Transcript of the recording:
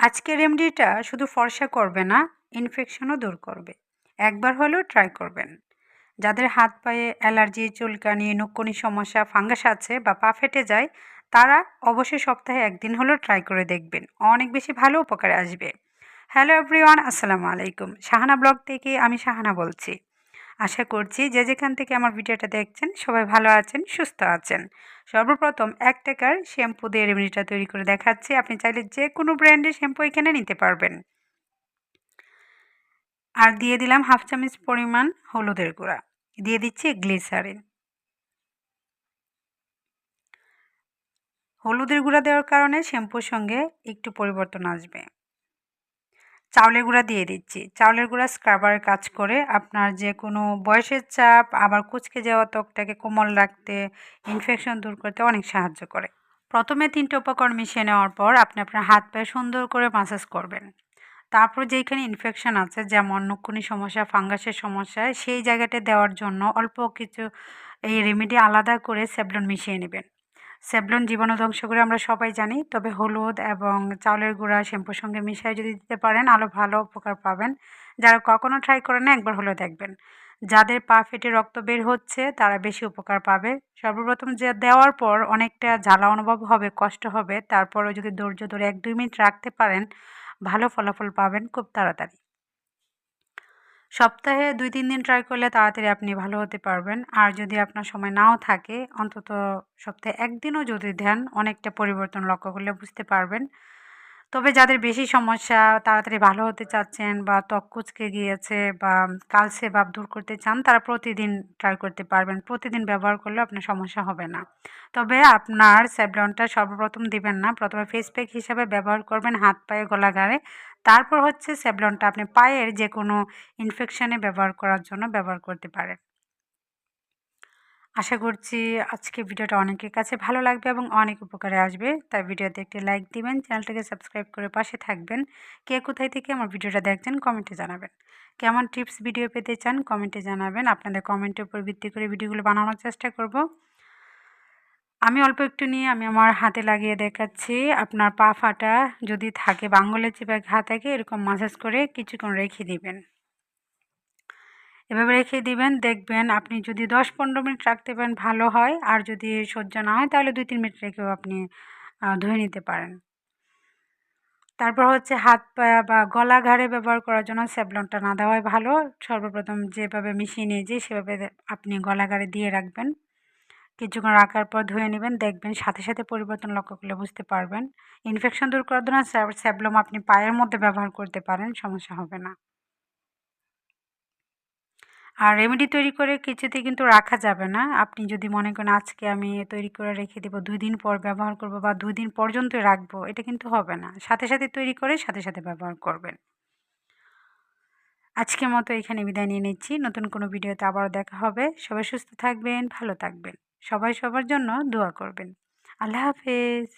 আজকের রেমেডিটা শুধু ফর্সা করবে না ইনফেকশনও দূর করবে। একবার হলেও ট্রাই করবেন। যাদের হাত পায়ে অ্যালার্জি চুলকানি, নুক্কুনি সমস্যা ফাঙ্গাস আছে বা পা ফেটে যায়, তারা অবশ্যই সপ্তাহে একদিন হলেও ট্রাই করে দেখবেন। অনেক বেশি ভালো উপকারে আসবে। হ্যালো এভরিওয়ান আসসালামু আলাইকুম। শাহানা ব্লগ থেকে আমি শাহানা বলছি। আশা করছি যে যেখান থেকে আমার ভিডিওটা দেখছেন, সবাই ভালো আছেন, সুস্থ আছেন। সর্বপ্রথম এক টাকার শ্যাম্পু দিয়ে রেমেডিটা তৈরি করে দেখাচ্ছি। আপনি চাইলে যে কোনো ব্র্যান্ডের শ্যাম্পু এখানে নিতে পারবেন। আর দিয়ে দিলাম হাফ চামচ পরিমাণ হলুদের গুঁড়া। দিয়ে দিচ্ছি গ্লিসারিন। হলুদের গুঁড়া দেওয়ার কারণে শ্যাম্পুর সঙ্গে একটু পরিবর্তন আসবে। চাউলের গুঁড়া দিয়ে দিচ্ছি। চাউলের গুঁড়া স্ক্রাবারের কাজ করে আপনার যে কোনো বয়সের চাপ, আবার কুচকে যাওয়া ত্বকটাকে কোমল রাখতে ইনফেকশন দূর করতে অনেক সাহায্য করে। প্রথমে তিনটে উপকরণ মিশিয়ে নেওয়ার পর আপনি আপনার হাত পায়ে সুন্দর করে মাসাজ করবেন। তারপর যেখানে ইনফেকশন আছে, যেমন নুকুনি সমস্যা, ফাঙ্গাসের সমস্যা, সেই জায়গাটা দেওয়ার জন্য অল্প কিছু এই রেমেডি আলাদা করে স্যাবলন মিশিয়ে নেবেন। স্যাবলন জীবাণু ধ্বংস করে আমরা সবাই জানি, তবে হলুদ এবং চাউলের গুঁড়া শ্যাম্পুর সঙ্গে মিশিয়ে যদি দিতে পারেন, আরও ভালো উপকার পাবেন। যারা কখনও ট্রাই করে না, একবার হলেও দেখবেন। যাদের পা ফেটে রক্ত বের হচ্ছে, তারা বেশি উপকার পাবে। সর্বপ্রথম যে দেওয়ার পর অনেকটা জ্বালা অনুভব হবে, কষ্ট হবে। তারপরও যদি ধৈর্য ধরে এক দুই মিনিট রাখতে পারেন, ভালো ফলাফল পাবেন খুব তাড়াতাড়ি। সপ্তাহে দুই, তিন দিন ট্রাই করলে তাড়াতাড়ি আপনি ভালো হতে পারবেন। আর যদি আপনার সময় নাও থাকে, অন্তত সপ্তাহে একদিনও যদি দেন, অনেকটা পরিবর্তন লক্ষ্য করলে বুঝতে পারবেন। তবে যাদের বেশি সমস্যা, তাড়াতাড়ি ভালো হতে চাচ্ছেন বা ত্বক কুচকে গিয়েছে বা কালসে ভাব দূর করতে চান, তারা প্রতিদিন ট্রাই করতে পারবেন। প্রতিদিন ব্যবহার করলে আপনার সমস্যা হবে না। তবে আপনার স্যাভলনটা সর্বপ্রথম দিবেন না। প্রথমে ফেস প্যাক হিসাবে ব্যবহার করবেন হাত পায়ে গলাগারে তারপর হচ্ছে স্যাভলনটা আপনি পায়ের যে কোনো ইনফেকশানে ব্যবহার করার জন্য ব্যবহার করতে পারেন। আশা করছি আজকে ভিডিওটা অনেকের কাছে ভালো লাগবে এবং অনেক উপকারে আসবে। তাই ভিডিওতে একটি লাইক দিবেন, চ্যানেলটাকে সাবস্ক্রাইব করে পাশে থাকবেন। কে কোথায় থেকে আমার ভিডিওটা দেখছেন কমেন্টে জানাবেন। কেমন টিপস ভিডিও পেতে চান কমেন্টে জানাবেন। আপনাদের কমেন্টের উপর ভিত্তি করে ভিডিওগুলো বানানোর চেষ্টা করব। আমি অল্প একটু নিয়ে আমি আমার হাতে লাগিয়ে দেখাচ্ছি। আপনার পা ফাটা যদি থাকে, বাঙ্গলের চেপে ঘা থাকে, এরকম মাসাজ করে কিছুক্ষণ রেখে দিবেন। এভাবে রেখে দিবেন। দেখবেন আপনি যদি দশ পনেরো মিনিট রাখতে পারেন, ভালো হয়। আর যদি সহ্য না হয়, তাহলে দুই তিন মিনিট রেখেও আপনি ধুয়ে নিতে পারেন। তারপর হচ্ছে হাত পা বা গলা ঘাড়ে ব্যবহার করার জন্য স্যাবলনটা না দেওয়াই ভালো। সর্বপ্রথম যেভাবে মিশিয়ে নিয়ে নিয়েছি সেভাবে আপনি গলা ঘাড়ে দিয়ে রাখবেন। কিছুক্ষণ রাখার পর ধুয়ে নেবেন। দেখবেন সাথে সাথে পরিবর্তন লক্ষ্য করলে বুঝতে পারবেন। ইনফেকশন দূর করার জন্য স্যাবলম আপনি পায়ের মধ্যে ব্যবহার করতে পারেন, সমস্যা হবে না। আর রেমেডি তৈরি করে কিছুতে কিন্তু রাখা যাবে না। আপনি যদি মনে করেন আজকে আমি তৈরি করে রেখে দেবো, দুই দিন পর ব্যবহার করব বা দুই দিন পর্যন্ত রাখব, এটা কিন্তু হবে না। সাথে সাথে তৈরি করে সাথে সাথে ব্যবহার করবেন। আজকের মতো এখানে বিদায় নিয়ে নিচ্ছি। নতুন কোনো ভিডিওতে আবারও দেখা হবে। সবাই সুস্থ থাকবেন, ভালো থাকবেন। সবাই সবার জন্য দোয়া করবেন। আল্লাহ হাফেজ।